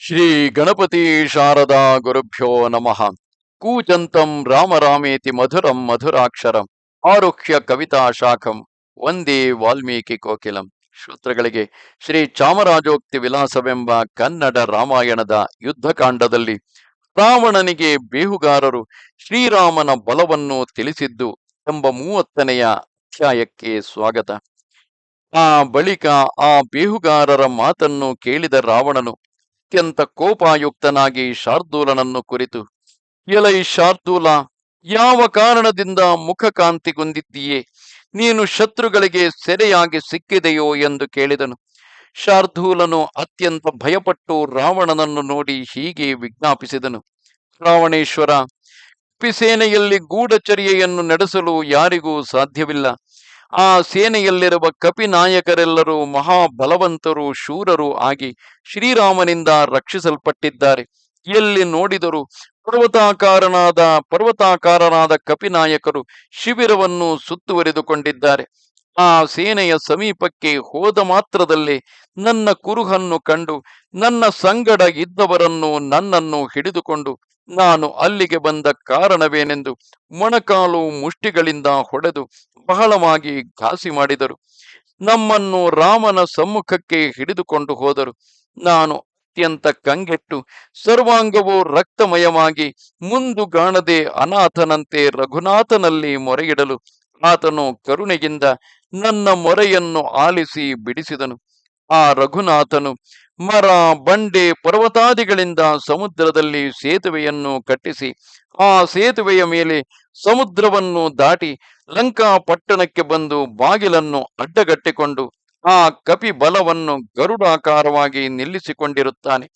ಶ್ರೀ ಗಣಪತಿ ಶಾರದಾ ಗುರುಭ್ಯೋ ನಮಃ. ಕೂಜಂತಂ ರಾಮರಾಮೇತಿ ಮಧುರಂ ಮಧುರಾಕ್ಷರಂ. ಆರುಹ್ಯ ಕವಿತಾ ಶಾಖಂ. ಒಂದೇ ವಾಲ್ಮೀಕಿ ಕೋಕಿಲಂ. ಶ್ರೋತ್ರಗಳಿಗೆ ಶ್ರೀ ಚಾಮರಾಜೋಕ್ತಿ ವಿಲಾಸವೆಂಬ ಕನ್ನಡ ರಾಮಾಯಣದ ಯುದ್ಧಕಾಂಡದಲ್ಲಿ ರಾವಣನಿಗೆ ಬೇಹುಗಾರರು ಶ್ರೀರಾಮನ ಬಲವನ್ನು ತಿಳಿಸಿದ್ದು ಎಂಬ ಮೂವತ್ತನೆಯ ಅಧ್ಯಾಯಕ್ಕೆ ಸ್ವಾಗತ. ಆ ಬಳಿಕ ಆ ಬೇಹುಗಾರರ ಮಾತನ್ನು ಕೇಳಿದ ರಾವಣನು ಅತ್ಯಂತ ಕೋಪಾಯುಕ್ತನಾಗಿ ಶಾರ್ದೂಲನನ್ನು ಕುರಿತು, ಎಲೈ ಶಾರ್ದೂಲ, ಯಾವ ಕಾರಣದಿಂದ ಮುಖಕಾಂತಿಗೊಂದಿದ್ದೀಯೇ ನೀನು ಶತ್ರುಗಳಿಗೆ ಸೆರೆಯಾಗಿ ಸಿಕ್ಕಿದೆಯೋ? ಎಂದು ಕೇಳಿದನು. ಶಾರ್ದೂಲನು ಅತ್ಯಂತ ಭಯಪಟ್ಟು ರಾವಣನನ್ನು ನೋಡಿ ಹೀಗೆ ವಿಜ್ಞಾಪಿಸಿದನು. ರಾವಣೇಶ್ವರ, ಪಿಸೇನೆಯಲ್ಲಿ ಗೂಢಚರ್ಯೆಯನ್ನು ನಡೆಸಲು ಯಾರಿಗೂ ಸಾಧ್ಯವಿಲ್ಲ. ಆ ಸೇನೆಯಲ್ಲಿರುವ ಕಪಿನಾಯಕರೆಲ್ಲರೂ ಮಹಾಬಲವಂತರು, ಶೂರರು ಆಗಿ ಶ್ರೀರಾಮನಿಂದ ರಕ್ಷಿಸಲ್ಪಟ್ಟಿದ್ದಾರೆ. ಎಲ್ಲಿ ನೋಡಿದರೂ ಪರ್ವತಾಕಾರನಾದ ಪರ್ವತಾಕಾರನಾದ ಕಪಿನಾಯಕರು ಶಿಬಿರವನ್ನು ಸುತ್ತುವರಿದುಕೊಂಡಿದ್ದಾರೆ. ಆ ಸೇನೆಯ ಸಮೀಪಕ್ಕೆ ಹೋದ ಮಾತ್ರದಲ್ಲಿ ನನ್ನ ಕುರುಹನ್ನು ಕಂಡು, ನನ್ನ ಸಂಗಡ ಇದ್ದವರನ್ನು ನನ್ನನ್ನು ಹಿಡಿದುಕೊಂಡು ನಾನು ಅಲ್ಲಿಗೆ ಬಂದ ಕಾರಣವೇನೆಂದು ಮೊಣಕಾಲು ಮುಷ್ಟಿಗಳಿಂದ ಹೊಡೆದು ಬಹಳವಾಗಿ ಘಾಸಿ ಮಾಡಿದರು. ನಮ್ಮನ್ನು ರಾಮನ ಸಮ್ಮುಖಕ್ಕೆ ಹಿಡಿದುಕೊಂಡು ಹೋದರು. ನಾನು ಅತ್ಯಂತ ಕಂಗೆಟ್ಟು ಸರ್ವಾಂಗವು ರಕ್ತಮಯವಾಗಿ ಮುಂದು ಗಾಣದೆ ಅನಾಥನಂತೆ ರಘುನಾಥನಲ್ಲಿ ಮೊರೆಯಿಡಲು ಆತನು ಕರುಣೆಯಿಂದ ನನ್ನ ಮೊರೆಯನ್ನು ಆಲಿಸಿ ಬಿಡಿಸಿದನು. ಆ ರಘುನಾಥನು ಮರ, ಬಂಡೆ, ಪರ್ವತಾದಿಗಳಿಂದ ಸಮುದ್ರದಲ್ಲಿ ಸೇತುವೆಯನ್ನು ಕಟ್ಟಿಸಿ, ಆ ಸೇತುವೆಯ ಮೇಲೆ ಸಮುದ್ರವನ್ನು ದಾಟಿ ಲಂಕಾ ಪಟ್ಟಣಕ್ಕೆ ಬಂದು ಬಾಗಿಲನ್ನು ಅಡ್ಡಗಟ್ಟಿಕೊಂಡು ಆ ಕಪಿ ಬಲವನ್ನು ಗರುಡಾಕಾರವಾಗಿ ನಿಲ್ಲಿಸಿಕೊಂಡಿರುತ್ತಾನೆ.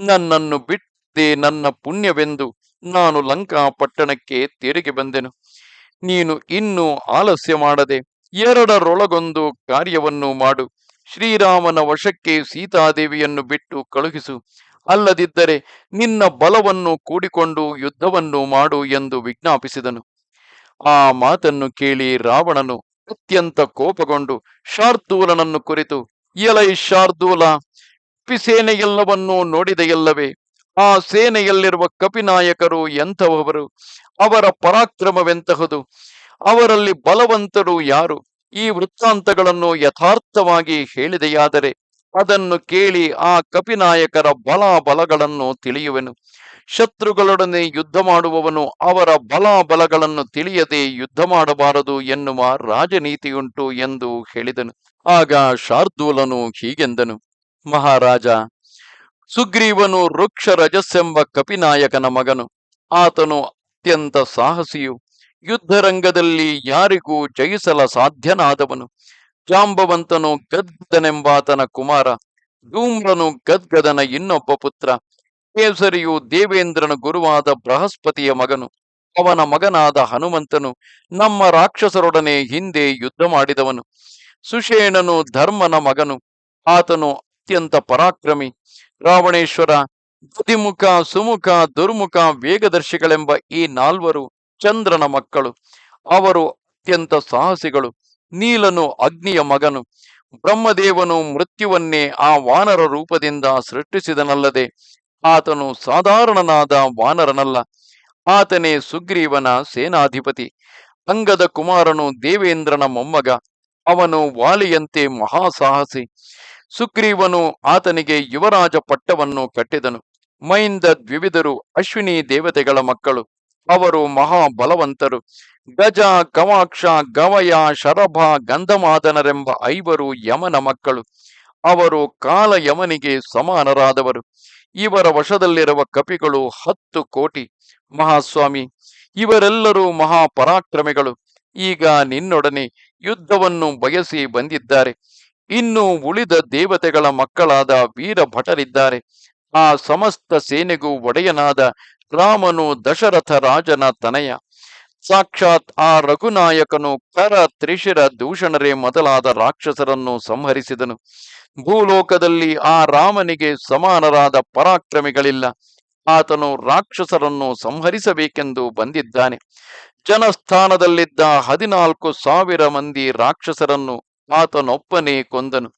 ನನ್ನನ್ನು ಬಿಟ್ಟೆ ನನ್ನ ಪುಣ್ಯವೆಂದು ನಾನು ಲಂಕಾ ಪಟ್ಟಣಕ್ಕೆ ತಿರುಗಿ ಬಂದೆನು. ನೀನು ಇನ್ನೂ ಆಲಸ್ಯ ಮಾಡದೆ ಎರಡರೊಳಗೊಂದು ಕಾರ್ಯವನ್ನು ಮಾಡು. ಶ್ರೀರಾಮನ ವಶಕ್ಕೆ ಸೀತಾದೇವಿಯನ್ನು ಬಿಟ್ಟು ಕಳುಹಿಸು. ಅಲ್ಲದಿದ್ದರೆ ನಿನ್ನ ಬಲವನ್ನು ಕೂಡಿಕೊಂಡು ಯುದ್ಧವನ್ನು ಮಾಡು ಎಂದು ವಿಜ್ಞಾಪಿಸಿದನು. ಆ ಮಾತನ್ನು ಕೇಳಿ ರಾವಣನು ಅತ್ಯಂತ ಕೋಪಗೊಂಡು ಶಾರ್ದೂಲನನ್ನು ಕುರಿತು, ಎಲೈ ಶಾರ್ದೂಲ, ಪಿಸೇನೆಯೆಲ್ಲವನ್ನೂ ನೋಡಿದೆಯಲ್ಲವೇ? ಆ ಸೇನೆಯಲ್ಲಿರುವ ಕಪಿನಾಯಕರು ಎಂಥವರು? ಅವರ ಪರಾಕ್ರಮವೆಂತಹದು? ಅವರಲ್ಲಿ ಬಲವಂತರು ಯಾರು? ಈ ವೃತ್ತಾಂತಗಳನ್ನು ಯಥಾರ್ಥವಾಗಿ ಹೇಳಿದೆಯಾದರೆ ಅದನ್ನು ಕೇಳಿ ಆ ಕಪಿನಾಯಕರ ಬಲ ಬಲಗಳನ್ನು ತಿಳಿಯುವೆನು. ಶತ್ರುಗಳೊಡನೆ ಯುದ್ಧ ಮಾಡುವವನು ಅವರ ಬಲ ಬಲಗಳನ್ನು ತಿಳಿಯದೆ ಯುದ್ಧ ಮಾಡಬಾರದು ಎನ್ನುವ ರಾಜನೀತಿಯುಂಟು ಎಂದು ಹೇಳಿದನು. ಆಗ ಶಾರ್ದೂಲನು ಹೀಗೆಂದನು. ಮಹಾರಾಜ, ಸುಗ್ರೀವನು ವೃಕ್ಷ ರಜಸ್ಸೆಂಬ ಕಪಿನಾಯಕನ ಮಗನು. ಆತನು ಅತ್ಯಂತ ಸಾಹಸಿಯು. ಯುದ್ಧರಂಗದಲ್ಲಿ ಯಾರಿಗೂ ಜಯಿಸಲ ಸಾಧ್ಯನಾದವನು. ಜಾಂಬವಂತನು ಗದ್ಗದನೆಂಬಾತನ ಕುಮಾರ, ಧೂಮ್ರನು ಗದ್ಗದನ ಇನ್ನೊಬ್ಬ ಪುತ್ರ, ಕೇಸರಿಯು ದೇವೇಂದ್ರನ ಗುರುವಾದ ಬೃಹಸ್ಪತಿಯ ಮಗನು, ಅವನ ಮಗನಾದ ಹನುಮಂತನು ನಮ್ಮ ರಾಕ್ಷಸರೊಡನೆ ಹಿಂದೆ ಯುದ್ಧ ಮಾಡಿದವನು. ಸುಷೇಣನು ಧರ್ಮನ ಮಗನು, ಆತನು ಅತ್ಯಂತ ಪರಾಕ್ರಮಿ. ರಾವಣೇಶ್ವರ ಬುದ್ಧಿಮುಖ ಸುಮುಖ, ದುರ್ಮುಖ, ವೇಗದರ್ಶಿಗಳೆಂಬ ಈ ನಾಲ್ವರು ಚಂದ್ರನ ಮಕ್ಕಳು, ಅವರು ಅತ್ಯಂತ ಸಾಹಸಿಗಳು. ನೀಲನು ಅಗ್ನಿಯ ಮಗನು. ಬ್ರಹ್ಮದೇವನು ಮೃತ್ಯುವನ್ನೇ ಆ ವಾನರ ರೂಪದಿಂದ ಸೃಷ್ಟಿಸಿದನಲ್ಲದೆ, ಆತನು ಸಾಧಾರಣನಾದ ವಾನರನಲ್ಲ. ಆತನೇ ಸುಗ್ರೀವನ ಸೇನಾಧಿಪತಿ. ಅಂಗದ ಕುಮಾರನು ದೇವೇಂದ್ರನ ಮೊಮ್ಮಗ. ಅವನು ವಾಲಿಯಂತೆ ಮಹಾಸಾಹಸಿ. ಸುಗ್ರೀವನು ಆತನಿಗೆ ಯುವರಾಜ ಪಟ್ಟವನ್ನು ಕಟ್ಟಿದನು. ಮೈಂದ ದ್ವಿವಿಧರು ಅಶ್ವಿನಿ ದೇವತೆಗಳ ಮಕ್ಕಳು. ಅವರು ಮಹಾಬಲವಂತರು. ಗಜ, ಗವಾಕ್ಷ, ಗವಯ, ಶರಭ, ಗಂಧಮಾದನರೆಂಬ ಐವರು ಯಮನ ಮಕ್ಕಳು. ಅವರು ಕಾಲ ಯಮನಿಗೆ ಸಮಾನರಾದವರು. ಇವರ ವಶದಲ್ಲಿರುವ ಕಪಿಗಳು ಹತ್ತು ಕೋಟಿ. ಮಹಾಸ್ವಾಮಿ, ಇವರೆಲ್ಲರೂ ಮಹಾಪರಾಕ್ರಮಿಗಳು. ಈಗ ನಿನ್ನೊಡನೆ ಯುದ್ಧವನ್ನು ಬಯಸಿ ಬಂದಿದ್ದಾರೆ. ಇನ್ನು ಉಳಿದ ದೇವತೆಗಳ ಮಕ್ಕಳಾದ ವೀರ ಭಟರಿದ್ದಾರೆ ಆ ಸಮಸ್ತ ಸೇನೆಗೂ ಒಡೆಯನಾದ ರಾಮನು ದಶರಥ ರಾಜನ ತನಯ. ಸಾಕ್ಷಾತ್ ಆ ರಘುನಾಯಕನು ಕರ ತ್ರಿಶಿರ ದೂಷಣರೇ ಮೊದಲಾದ ರಾಕ್ಷಸರನ್ನು ಸಂಹರಿಸಿದನು. ಭೂಲೋಕದಲ್ಲಿ ಆ ರಾಮನಿಗೆ ಸಮಾನರಾದ ಪರಾಕ್ರಮಿಗಳಿಲ್ಲ. ಆತನು ರಾಕ್ಷಸರನ್ನು ಸಂಹರಿಸಬೇಕೆಂದು ಬಂದಿದ್ದಾನೆ. ಜನಸ್ಥಾನದಲ್ಲಿದ್ದ ಹದಿನಾಲ್ಕು ಸಾವಿರ ಮಂದಿ ರಾಕ್ಷಸರನ್ನು ಆತನೊಪ್ಪನೇ ಕೊಂದನು.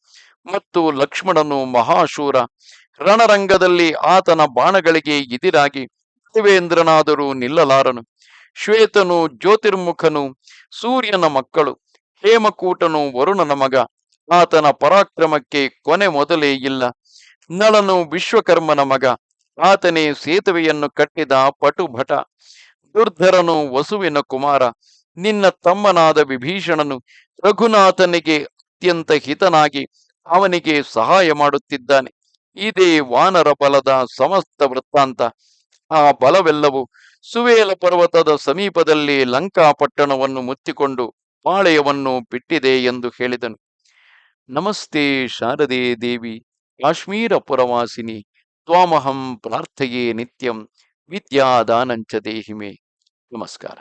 ಮತ್ತು ಲಕ್ಷ್ಮಣನು ಮಹಾಶೂರ. ರಣರಂಗದಲ್ಲಿ ಆತನ ಬಾಣಗಳಿಗೆ ಎದಿರಾಗಿ ದೇವೇಂದ್ರನಾದರೂ ನಿಲ್ಲಲಾರನು. ಶ್ವೇತನು ಜ್ಯೋತಿರ್ಮುಖನು, ಸೂರ್ಯನ ಮಕ್ಕಳು, ಹೇಮಕೂಟನು ವರುಣನ ಮಗ. ಆತನ ಪರಾಕ್ರಮಕ್ಕೆ ಕೊನೆ ಮೊದಲೇ ಇಲ್ಲ. ನಳನು ವಿಶ್ವಕರ್ಮನ ಮಗ. ಆತನೇ ಸೇತುವೆಯನ್ನು ಕಟ್ಟಿದ ಪಟುಭಟ. ದುರ್ಧರನು ವಸುವಿನ ಕುಮಾರ. ನಿನ್ನ ತಮ್ಮನಾದ ವಿಭೀಷಣನು ರಘುನಾಥನಿಗೆ ಅತ್ಯಂತ ಹಿತನಾಗಿ ಅವನಿಗೆ ಸಹಾಯ ಮಾಡುತ್ತಿದ್ದಾನೆ. ಇದೇ ವಾನರ ಬಲದ ಸಮಸ್ತ ವೃತ್ತಾಂತ. ಆ ಬಲವೆಲ್ಲವೂ ಸುವೇಲ ಪರ್ವತದ ಸಮೀಪದಲ್ಲಿ ಲಂಕಾ ಪಟ್ಟಣವನ್ನು ಮುತ್ತಿಕೊಂಡು ಪಾಳೆಯವನ್ನು ಬಿಟ್ಟಿದೆ ಎಂದು ಹೇಳಿದನು. ನಮಸ್ತೆ ಶಾರದೆ ದೇವಿ, ಕಾಶ್ಮೀರ ಪುರವಾಸಿನಿ, ತ್ವಾಮಹಂ ಪ್ರಾರ್ಥೆಯೇ ನಿತ್ಯಂ ವಿದ್ಯಾದಾನಂಚ ದೇಹಿಮೆ. ನಮಸ್ಕಾರ.